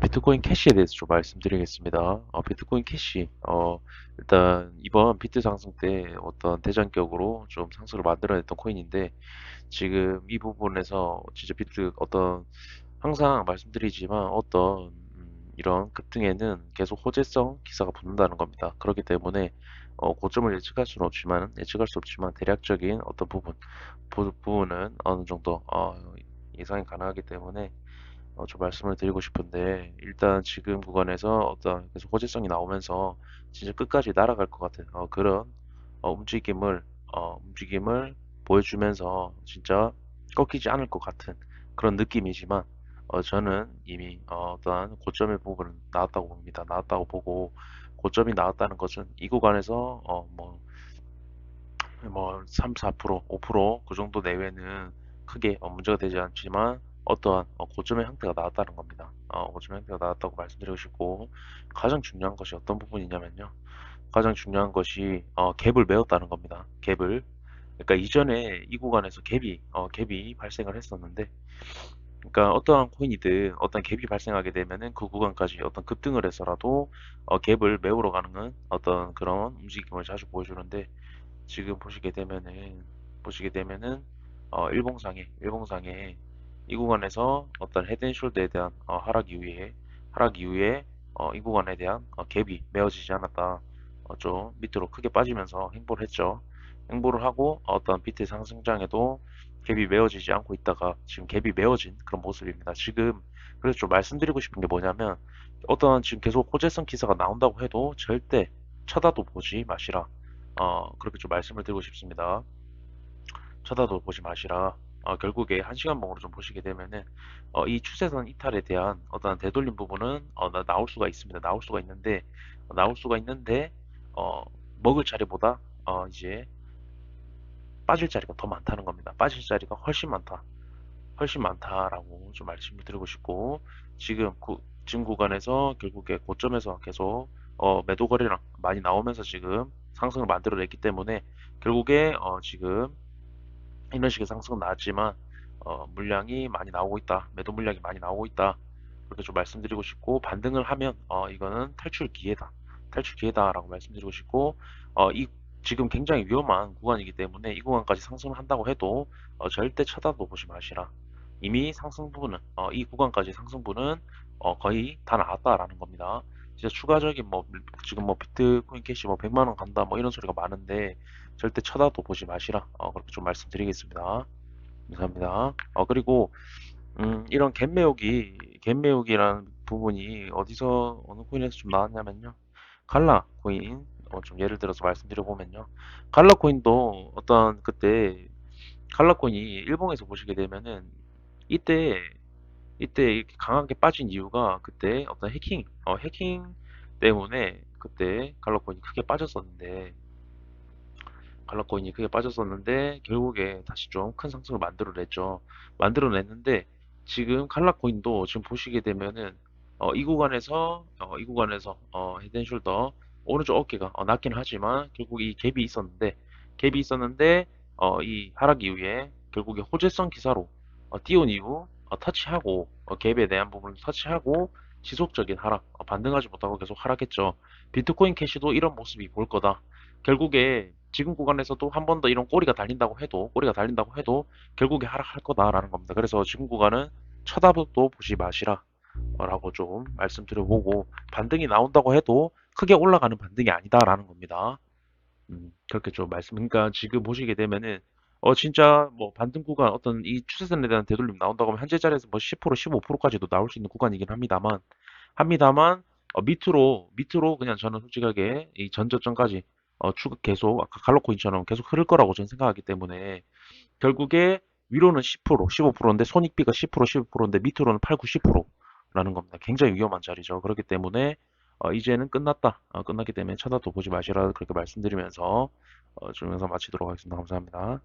비트코인 캐시에 대해서 좀 말씀드리겠습니다. 어, 비트코인 캐시, 어, 일단 이번 비트 상승 때 어떤 대장격으로 좀 상승을 만들어냈던 코인인데 지금 이 부분에서 진짜 비트 어떤 항상 말씀드리지만 어떤 음, 이런 급등에는 계속 호재성 기사가 붙는다는 겁니다. 그렇기 때문에 어, 고점을 예측할 수는 없지만 예측할 수 없지만 대략적인 어떤 부분 부, 부분은 어느 정도 어, 예상이 가능하기 때문에 어, 좀 말씀을 드리고 싶은데 일단 지금 구간에서 어떤 계속 호재성이 나오면서 진짜 끝까지 날아갈 것 같은 어, 그런 어, 움직임을 어, 움직임을 보여주면서 진짜 꺾이지 않을 것 같은 그런 느낌이지만 어, 저는 이미 어, 어떠한 고점의 부분은 나왔다고 봅니다. 나왔다고 보고 고점이 나왔다는 것은 이 구간에서 어, 뭐, 뭐 3, 4%, 5%그 정도 내외는 크게 어, 문제가 되지 않지만 어떠한 어, 고점의 형태가 나왔다는 겁니다. 어, 고점의 형태가 나왔다고 말씀드리고 싶고 가장 중요한 것이 어떤 부분이냐면요. 가장 중요한 것이 어, 갭을 메웠다는 겁니다. 갭을 그러니까 이전에 이 구간에서 갭이 어, 갭이 발생을 했었는데 그러니까 어떠한 코인이든 어떤 갭이 발생하게 되면은 그 구간까지 어떤 급등을 해서라도 어, 갭을 메우러 가는 어떤 그런 움직임을 자주 보여주는데 지금 보시게 되면은 보시게 되면은 어, 일봉상에 일봉상에 이 구간에서 어떤 헤드앤숄더에 대한 어, 하락 이후에 하락 이후에 어, 이 구간에 대한 어, 갭이 메워지지 않았다. 어, 좀 밑으로 크게 빠지면서 행보를 했죠. 행보를 하고 어떤 비트 상승장에도 갭이 메워지지 않고 있다가 지금 갭이 메워진 그런 모습입니다. 지금 그래서 좀 말씀드리고 싶은 게 뭐냐면 어떤 지금 계속 호재성 기사가 나온다고 해도 절대 쳐다도 보지 마시라. 어, 그렇게 좀 말씀을 드리고 싶습니다. 쳐다도 보지 마시라. 어, 결국에 한 시간 봉으로 좀 보시게 되면은 어, 이 추세선 이탈에 대한 어떤 되돌림 부분은 어, 나, 나올 수가 있습니다. 나올 수가 있는데 어, 나올 수가 있는데 어, 먹을 자리보다 어, 이제 빠질 자리가 더 많다는 겁니다. 빠질 자리가 훨씬 많다. 훨씬 많다라고 좀 말씀을 드리고 싶고 지금 구, 지금 구간에서 결국에 고점에서 계속 어, 매도 거래량 많이 나오면서 지금 상승을 만들어냈기 때문에 결국에 어, 지금 이런 식의 상승은 나왔지만 어, 물량이 많이 나오고 있다. 매도 물량이 많이 나오고 있다. 그렇게 좀 말씀드리고 싶고 반등을 하면 어, 이거는 탈출 기회다. 탈출 기회다라고 말씀드리고 싶고 어, 이 지금 굉장히 위험한 구간이기 때문에 이 구간까지 상승을 한다고 해도 어, 절대 쳐다도 보지 마시라. 이미 상승부는 어, 이 구간까지 상승부는 어, 거의 다 나왔다라는 겁니다. 진짜 추가적인 뭐 지금 뭐 비트코인 캐시 뭐 100만 원 간다 뭐 이런 소리가 많은데 절대 쳐다도 보지 마시라. 어, 그렇게 좀 말씀드리겠습니다. 감사합니다. 어, 그리고 음, 이런 갭 메우기, 갭 메우기라는 부분이 어디서 어느 코인에서 좀 나왔냐면요. 갈라 코인 어, 좀 예를 들어서 말씀드려 보면요. 갈라 코인도 어떤 그때 갈라 코인이 일봉에서 보시게 되면은 이때 이때 이렇게 강하게 빠진 이유가 그때 어떤 해킹 어, 해킹 때문에 그때 갈라 코인이 크게 빠졌었는데 갈라코인이 크게 빠졌었는데 결국에 다시 좀 큰 상승을 만들어냈죠. 만들어냈는데 지금 갈라코인도 지금 보시게 되면은 어, 이 구간에서 어, 이 구간에서 어, 헤드앤숄더 오른쪽 어깨가 어, 낮긴 하지만 결국 이 갭이 있었는데 갭이 있었는데 어, 이 하락 이후에 결국에 호재성 기사로 어, 띄운 이후 어, 터치하고 어, 갭에 대한 부분을 터치하고 지속적인 하락 어, 반등하지 못하고 계속 하락했죠. 비트코인 캐시도 이런 모습이 보일 거다. 결국에 지금 구간에서도 한 번 더 이런 꼬리가 달린다고 해도 꼬리가 달린다고 해도 결국에 하락할 거다라는 겁니다. 그래서 지금 구간은 쳐다보도 보지 마시라 라고 좀 말씀드려보고 반등이 나온다고 해도 크게 올라가는 반등이 아니다라는 겁니다. 음, 그렇게 좀 말씀, 그러니까 지금 보시게 되면은 어 진짜 뭐 반등 구간 어떤 이 추세선에 대한 되돌림 나온다고 하면 현재 자리에서 뭐 10% 15%까지도 나올 수 있는 구간이긴 합니다만 합니다만 어, 밑으로 밑으로 그냥 저는 솔직하게 이 전저점까지 어, 추 계속 아까 갈로코인처럼 계속 흐를 거라고 저는 생각하기 때문에 결국에 위로는 10% 15%인데 손익비가 10% 15%인데 밑으로는 8, 90%라는 겁니다. 굉장히 위험한 자리죠. 그렇기 때문에 어, 이제는 끝났다. 어, 끝났기 때문에 쳐다도 보지 마시라 그렇게 말씀드리면서 어, 좀 영상 마치도록 하겠습니다. 감사합니다.